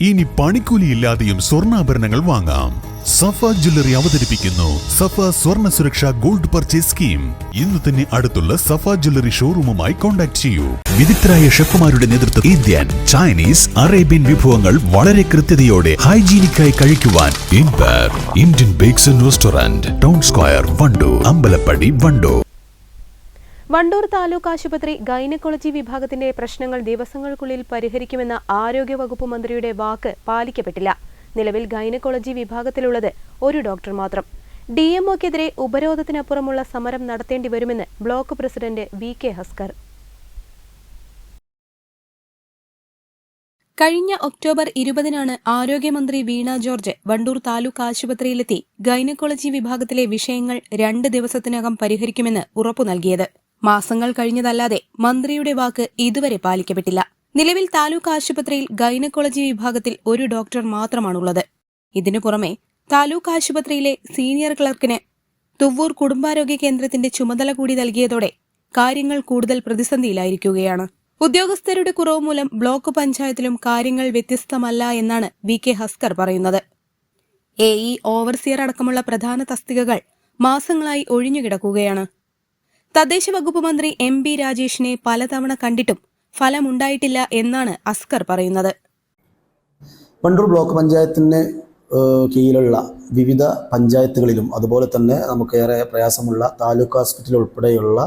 ഇനി പണിക്കൂലിയില്ലാതെയും സ്വർണാഭരണങ്ങൾ വാങ്ങാം. സഫ ജ്വല്ലറി അവതരിപ്പിക്കുന്നു. സഫ സ്വർണ സുരക്ഷ ഗോൾഡ് പർച്ചേസ് സ്കീം. ഇന്ന് തന്നെ അടുത്തുള്ള സഫ ജ്വല്ലറി ഷോറൂമുമായി കോൺടാക്ട് ചെയ്യൂ. വിദഗ്ധരായ ഷെഫുമാരുടെ നേതൃത്വം ഇന്ത്യൻ ചൈനീസ് അറേബ്യൻ വിഭവങ്ങൾ വളരെ കൃത്യതയോടെ ഹൈജീനിക്കായി കഴിക്കുവാൻ Indian bakes restaurant town square Wandoor Ambalappadi Wandoor. Wandoor taluk ആശുപത്രി ഗൈനക്കോളജി വിഭാഗത്തിന്റെ പ്രശ്നങ്ങൾ ദിവസങ്ങൾക്കുള്ളിൽ പരിഹരിക്കുമെന്ന ആരോഗ്യവകുപ്പ് മന്ത്രിയുടെ വാക്ക് പാലിക്കപ്പെട്ടില്ല. നിലവിൽ ഗൈനക്കോളജി വിഭാഗത്തിലുള്ളത് ഒരു ഡോക്ടർ മാത്രം. ഡി എംഒക്കെതിരെ ഉപരോധത്തിനപ്പുറമുള്ള സമരം നടത്തേണ്ടി വരുമെന്ന് block president V K Haskar. കഴിഞ്ഞ ഒക്ടോബർ ഇരുപതിനാണ് ആരോഗ്യമന്ത്രി വീണ ജോർജ് വണ്ടൂർ താലൂക്ക് ആശുപത്രിയിലെത്തി ഗൈനക്കോളജി വിഭാഗത്തിലെ വിഷയങ്ങൾ രണ്ട് ദിവസത്തിനകം പരിഹരിക്കുമെന്ന് ഉറപ്പു നൽകിയത്. മാസങ്ങൾ കഴിഞ്ഞതല്ലാതെ മന്ത്രിയുടെ വാക്ക് ഇതുവരെ പാലിക്കപ്പെട്ടില്ല. നിലവിൽ താലൂക്ക് ആശുപത്രിയിൽ ഗൈനക്കോളജി വിഭാഗത്തിൽ ഒരു ഡോക്ടർ മാത്രമാണുള്ളത്. ഇതിനു പുറമെ താലൂക്ക് ആശുപത്രിയിലെ സീനിയർ ക്ലർക്കിന് തുവ്വൂർ കുടുംബാരോഗ്യ കേന്ദ്രത്തിന്റെ ചുമതല കൂടി നൽകിയതോടെ കാര്യങ്ങൾ കൂടുതൽ പ്രതിസന്ധിയിലായിരിക്കുകയാണ്. ഉദ്യോഗസ്ഥരുടെ കുറവ് മൂലം ബ്ലോക്ക് പഞ്ചായത്തിലും കാര്യങ്ങൾ വ്യത്യസ്തമല്ല എന്നാണ് വി കെ ഹസ്കർ പറയുന്നത്. എ ഇ ഓവർസിയർ അടക്കമുള്ള പ്രധാന തസ്തികകൾ മാസങ്ങളായി ഒഴിഞ്ഞുകിടക്കുകയാണ്. തദ്ദേശ വകുപ്പ് മന്ത്രി എം ബി രാജേഷിനെ പലതവണ കണ്ടിട്ടും ഫലമുണ്ടായിട്ടില്ല എന്നാണ് അസ്കർ പറയുന്നത്. വണ്ടൂർ ബ്ലോക്ക് പഞ്ചായത്തിന് കീഴിലുള്ള വിവിധ പഞ്ചായത്തുകളിലും അതുപോലെ തന്നെ നമുക്കേറെ പ്രയാസമുള്ള താലൂക്ക് ഹോസ്പിറ്റൽ ഉൾപ്പെടെയുള്ള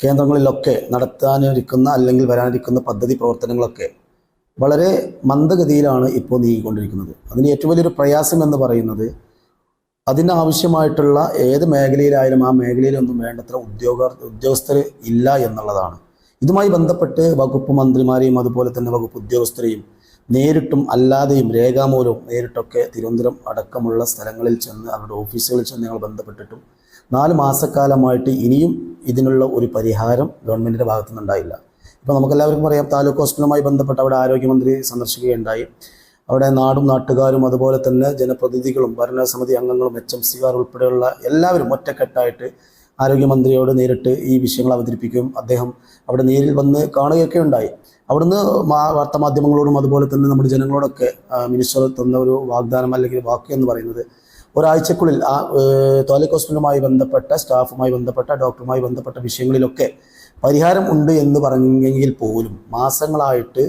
കേന്ദ്രങ്ങളിലൊക്കെ നടത്താനിരിക്കുന്ന അല്ലെങ്കിൽ വരാനിരിക്കുന്ന പദ്ധതി പ്രവർത്തനങ്ങളൊക്കെ വളരെ മന്ദഗതിയിലാണ് ഇപ്പോൾ നീങ്ങിക്കൊണ്ടിരിക്കുന്നത്. അതിന് ഏറ്റവും വലിയൊരു പ്രയാസം എന്ന് പറയുന്നത് അതിന് ആവശ്യമായിട്ടുള്ള ഏത് മേഖലയിലായാലും ആ മേഖലയിലൊന്നും വേണ്ടത്ര ഉദ്യോഗ ഉദ്യോഗസ്ഥർ ഇല്ല എന്നുള്ളതാണ്. ഇതുമായി ബന്ധപ്പെട്ട് വകുപ്പ് മന്ത്രിമാരെയും അതുപോലെ തന്നെ വകുപ്പ് ഉദ്യോഗസ്ഥരെയും നേരിട്ടും അല്ലാതെയും രേഖാമൂലവും നേരിട്ടൊക്കെ തിരുവനന്തപുരം അടക്കമുള്ള സ്ഥലങ്ങളിൽ ചെന്ന് അവരുടെ ഓഫീസുകളിൽ ചെന്ന് ഞങ്ങൾ ബന്ധപ്പെട്ടിട്ടും നാല് മാസക്കാലമായിട്ട് ഇനിയും ഇതിനുള്ള ഒരു പരിഹാരം ഗവൺമെന്റിന്റെ ഭാഗത്തു നിന്നുണ്ടായില്ല ഇപ്പോൾ നമുക്കെല്ലാവർക്കും അറിയാം താലൂക്ക് ഹോസ്പിറ്റലുമായി ബന്ധപ്പെട്ട് അവിടെ ആരോഗ്യമന്ത്രി സന്ദർശിക്കുകയുണ്ടായി. അവിടെ നാടും നാട്ടുകാരും അതുപോലെ തന്നെ ജനപ്രതിനിധികളും ഭരണസമിതി അംഗങ്ങളും എച്ച് എം സിക്കാർ ഉൾപ്പെടെയുള്ള എല്ലാവരും ഒറ്റക്കെട്ടായിട്ട് ആരോഗ്യമന്ത്രിയോട് നേരിട്ട് ഈ വിഷയങ്ങൾ അവതരിപ്പിക്കും. അദ്ദേഹം അവിടെ നേരിൽ വന്ന് കാണുകയൊക്കെ ഉണ്ടായി. അവിടുന്ന് വാർത്താമാധ്യമങ്ങളോടും അതുപോലെ തന്നെ നമ്മുടെ ജനങ്ങളോടൊക്കെ മിനിസ്റ്റർ തന്ന ഒരു വാഗ്ദാനം അല്ലെങ്കിൽ വാക്ക് എന്ന് പറയുന്നത് ഒരാഴ്ചക്കുള്ളിൽ ആ തോലക് ഹോസ്പിറ്റലുമായി ബന്ധപ്പെട്ട സ്റ്റാഫുമായി ബന്ധപ്പെട്ട ഡോക്ടറുമായി ബന്ധപ്പെട്ട വിഷയങ്ങളിലൊക്കെ പരിഹാരം ഉണ്ട് എന്ന് പറഞ്ഞെങ്കിൽ പോലും മാസങ്ങളായിട്ട്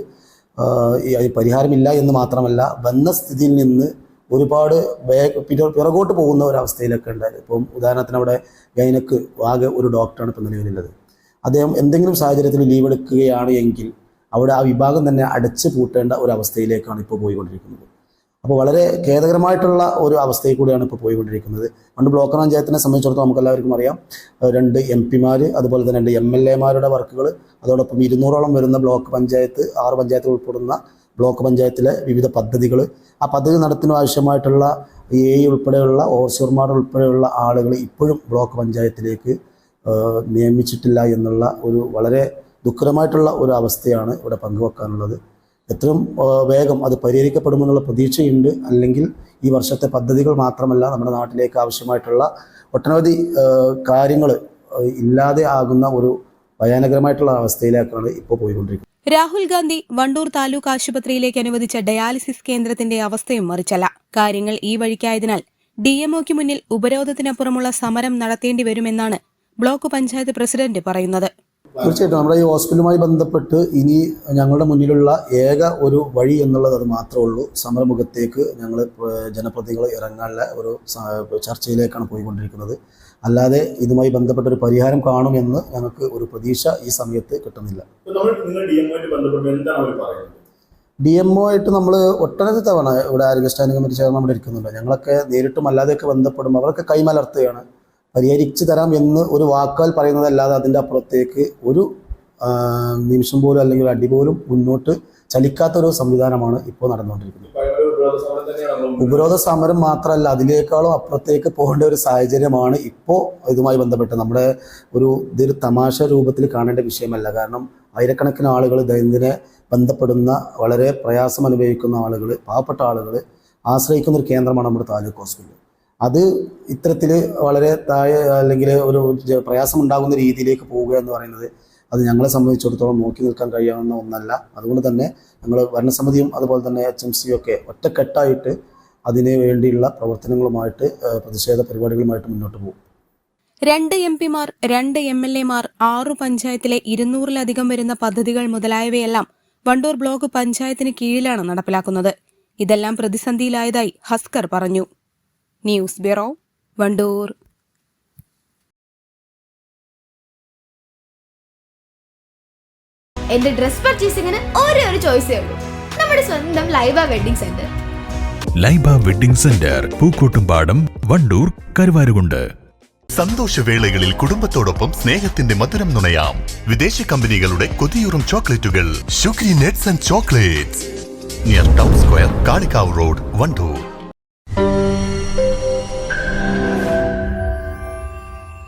പരിഹാരമില്ല എന്ന് മാത്രമല്ല വന്ന സ്ഥിതിയിൽ നിന്ന് ഒരുപാട് പിറകോട്ട് പോകുന്ന ഒരവസ്ഥയിലൊക്കെ ഉണ്ടായത് ഇപ്പം ഉദാഹരണത്തിന് അവിടെ ഗൈനക്ക് ആകെ ഒരു ഡോക്ടറാണ് ഇപ്പം നിലവിലുള്ളത്. അദ്ദേഹം എന്തെങ്കിലും സാഹചര്യത്തിൽ ലീവ് എടുക്കുകയാണ് എങ്കിൽ അവിടെ ആ വിഭാഗം തന്നെ അടച്ചു പൂട്ടേണ്ട ഒരു അവസ്ഥയിലേക്കാണ് ഇപ്പോൾ പോയിക്കൊണ്ടിരിക്കുന്നത്. അപ്പോൾ വളരെ ഖേദകരമായിട്ടുള്ള ഒരു അവസ്ഥയിൽ കൂടിയാണ് ഇപ്പോൾ പോയിക്കൊണ്ടിരിക്കുന്നത്. പണ്ട് ബ്ലോക്ക് പഞ്ചായത്തിനെ സംബന്ധിച്ചിടത്തോളം നമുക്ക് എല്ലാവർക്കും അറിയാം രണ്ട് എം പിമാർ അതുപോലെ തന്നെ രണ്ട് എം എൽ എമാരുടെ വർക്കുകൾ അതോടൊപ്പം ഇരുന്നൂറോളം വരുന്ന ബ്ലോക്ക് പഞ്ചായത്ത് ആറ് പഞ്ചായത്തിൽ ഉൾപ്പെടുന്ന ബ്ലോക്ക് പഞ്ചായത്തിലെ വിവിധ പദ്ധതികൾ ആ പദ്ധതി നടത്തുന്ന ആവശ്യമായിട്ടുള്ള എ ഉൾപ്പെടെയുള്ള ഓഫീസർമാർ ഉൾപ്പെടെയുള്ള ആളുകൾ ഇപ്പോഴും ബ്ലോക്ക് പഞ്ചായത്തിലേക്ക് നിയമിച്ചിട്ടില്ല എന്നുള്ള ഒരു വളരെ ദുഃഖകരമായിട്ടുള്ള ഒരു അവസ്ഥയാണ് ഇവിടെ പങ്കുവെക്കാനുള്ളത്. എത്രയും വേഗം അത് പരിഹരിക്കപ്പെടുമെന്നുള്ള പ്രതീക്ഷയുണ്ട്. അല്ലെങ്കിൽ ഈ വർഷത്തെ പദ്ധതികൾ മാത്രമല്ല നമ്മുടെ നാട്ടിലേക്ക് ആവശ്യമായിട്ടുള്ള ഒട്ടനവധി കാര്യങ്ങൾ ഇല്ലാതെ ആകുന്ന ഒരു ഭയാനകരമായിട്ടുള്ള അവസ്ഥയിലേക്കാണ് ഇപ്പോൾ പോയിക്കൊണ്ടിരിക്കുന്നത്. രാഹുൽ ഗാന്ധി വണ്ടൂർ താലൂക്ക് ആശുപത്രിയിലേക്ക് അനുവദിച്ച ഡയാലിസിസ് കേന്ദ്രത്തിന്റെ അവസ്ഥയും മറിച്ചല്ല. കാര്യങ്ങൾ ഈ വഴിക്കായതിനാൽ ഡിഎംഒക്ക് മുന്നിൽ ഉപരോധത്തിനപ്പുറമുള്ള സമരം നടത്തേണ്ടി വരുമെന്നാണ് ബ്ലോക്ക് പഞ്ചായത്ത് പ്രസിഡന്റ് പറയുന്നത്. തീർച്ചയായിട്ടും നമ്മുടെ ഈ ഹോസ്പിറ്റലുമായി ബന്ധപ്പെട്ട് ഇനി ഞങ്ങളുടെ മുന്നിലുള്ള ഏക ഒരു വഴി എന്നുള്ളത് അത് മാത്രമേ ഉള്ളൂ. സമരമുഖത്തേക്ക് ഞങ്ങൾ ജനപ്രതിനിധികൾ ഇറങ്ങാനുള്ള ഒരു ചർച്ചയിലേക്കാണ് പോയിക്കൊണ്ടിരിക്കുന്നത്. അല്ലാതെ ഇതുമായി ബന്ധപ്പെട്ട ഒരു പരിഹാരം കാണുമെന്ന് ഞങ്ങൾക്ക് ഒരു പ്രതീക്ഷ ഈ സമയത്ത് കിട്ടുന്നില്ല. ഡി എം ഒ ആയിട്ട് നമ്മൾ ഒട്ടനവധി തവണ ഇവിടെ ആരോഗ്യ സ്റ്റാൻഡിംഗ് കമ്മിറ്റി ചേർന്ന് ഇവിടെ ഇരിക്കുന്നുണ്ട്. ഞങ്ങളൊക്കെ നേരിട്ടും അല്ലാതെയൊക്കെ ബന്ധപ്പെടുമ്പോൾ അവരൊക്കെ കൈമലർത്തുകയാണ്. പരിഹരിച്ചു തരാം എന്ന് ഒരു വാക്കാൽ പറയുന്നതല്ലാതെ അതിന്റെ അപ്പുറത്തേക്ക് ഒരു നിമിഷം പോലും അല്ലെങ്കിൽ അടി പോലും മുന്നോട്ട് ചലിക്കാത്ത ഒരു സംവിധാനമാണ് ഇപ്പോൾ നടന്നുകൊണ്ടിരിക്കുന്നത്. ഉപരോധ സമരം മാത്രമല്ല അതിനേക്കാളും അപ്പുറത്തേക്ക് പോകേണ്ട ഒരു സാഹചര്യമാണ് ഇപ്പോൾ ഇതുമായി ബന്ധപ്പെട്ട് നമ്മുടെ ഒരു ഇതൊരു തമാശ രൂപത്തിൽ കാണേണ്ട വിഷയമല്ല. കാരണം ആയിരക്കണക്കിന് ആളുകൾ ദൈനംദിന ബന്ധപ്പെടുന്ന വളരെ പ്രയാസം അനുഭവിക്കുന്ന ആളുകൾ പാവപ്പെട്ട ആളുകൾ ആശ്രയിക്കുന്ന ഒരു കേന്ദ്രമാണ് നമ്മുടെ താലൂക്ക് ഹോസ്പിറ്റൽ അത് ഇത്തരത്തിൽ വളരെ താഴെ അല്ലെങ്കിൽ ഒരു പ്രയാസമുണ്ടാകുന്ന രീതിയിലേക്ക് പോവുക എന്ന് പറയുന്നത് അത് ഞങ്ങളെ സംബന്ധിച്ചിടത്തോളം നോക്കി നിൽക്കാൻ കഴിയാവുന്ന ഒന്നല്ല. അതുകൊണ്ട് തന്നെ ഞങ്ങൾ ഭരണസമിതിയും അതുപോലെ തന്നെ എച്ച് എം സിയും ഒക്കെ ഒറ്റക്കെട്ടായിട്ട് അതിനു വേണ്ടിയുള്ള പ്രവർത്തനങ്ങളുമായിട്ട് പ്രതിഷേധ പരിപാടികളുമായിട്ട് മുന്നോട്ട് പോകും. രണ്ട് എം പിമാർ രണ്ട് എം എൽ എമാർ ആറു പഞ്ചായത്തിലെ ഇരുന്നൂറിലധികം വരുന്ന പദ്ധതികൾ മുതലായവയെല്ലാം വണ്ടൂർ ബ്ലോക്ക് പഞ്ചായത്തിന് കീഴിലാണ് നടപ്പിലാക്കുന്നത്. ഇതെല്ലാം പ്രതിസന്ധിയിലായതായി ഹസ്കർ പറഞ്ഞു. News bureau Wandoor. എന്റെ ഡ്രസ് പർച്ചേസിംഗിന് ഓരോ ഒരു ചോയ്സേ ഉള്ളൂ. നമ്മുടെ സ്വന്തം Laiba wedding centre. Laiba wedding centre Pookkottumpadam Wandoor Karuvarakundu. സന്തോഷവേളകളിൽ കുടുംബത്തോടൊപ്പം സ്നേഹത്തിന്റെ മധുരം നുണയാം. വിദേശ കമ്പനികളുടെ കൊതിയൂറും ചോക്ലേറ്റുകൾ. Sugary nuts and chocolates. Near town square Kalikavu road Wandoor.